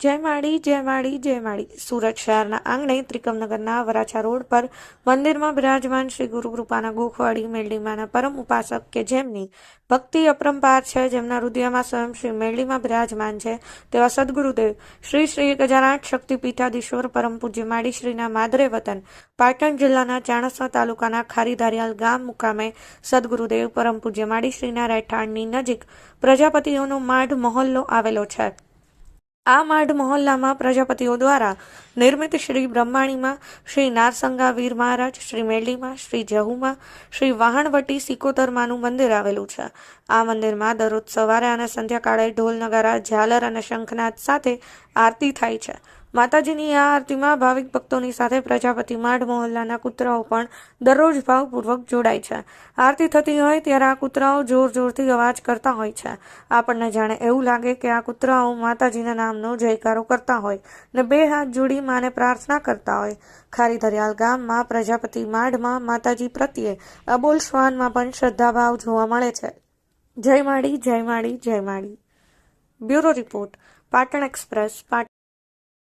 જય માળી જય માળી જય માળી. સુરત શહેરના આંગણે ત્રિકમનગરના વરાછા રોડ પર મંદિરમાં બિરાજમાન શ્રી ગુરુકૃપાના ગોખવાડી મેલડીમાના પરમ ઉપાસક કે જેમની ભક્તિ અપરંપાર છે, જેમના હૃદયમાં સ્વયં શ્રી મેલડીમાં બિરાજમાન છે, તેવા સદગુરુદેવ શ્રી શ્રી ગજાનાથ શક્તિપીઠાધીશ્વર પરમ પૂજ્ય માળી શ્રીના માદરે વતન પાટણ જિલ્લાના ચાણસ્મા તાલુકાના ખારીધારિયાલ ગામ મુકામે સદગુરુદેવ પરમ પૂજ્ય માળી રહેઠાણની નજીક પ્રજાપતિઓનો માઢ મહોલ્લો આવેલો છે. આ માઢ મહોલ્લામાં પ્રજાપતિઓ દ્વારા નિર્મિત શ્રી બ્રહ્માણીમાં, શ્રી નારસંગા વીર મહારાજ, શ્રી મેલીમાં શ્રી જહુમાં, શ્રી વાહણવટી સિકોતરમાનું મંદિર આવેલું છે. આ મંદિરમાં દરરોજ સવારે અને સંધ્યાકાળે ઢોલ નગારા ઝાલર અને શંખનાદ સાથે આરતી થાય છે. માતાજીની આ આરતીમાં ભાવિક ભક્તોની સાથે પ્રજાપતિ માઢ મહોલ્લાના કૂતરાઓ પણ દરરોજ ભાવપૂર્વક જોડાય છે. આરતી થતી હોય ત્યારે આ કૂતરાઓ જોર જોરથી અવાજ કરતા હોય છે. આપણને જાણે એવું લાગે કે આ કૂતરાઓ માતાજીના નામનો જયકારો કરતા હોય ને બે હાથ જોડી માને પ્રાર્થના કરતા હોય. ખારી દરિયાલ ગામમાં પ્રજાપતિ માઢમાં માતાજી પ્રત્યે અબોલ શ્વાનમાં પણ શ્રદ્ધાભાવ જોવા મળે છે. જય Mali Jay Mali Jay Mali bureau report, Patan express, Patan.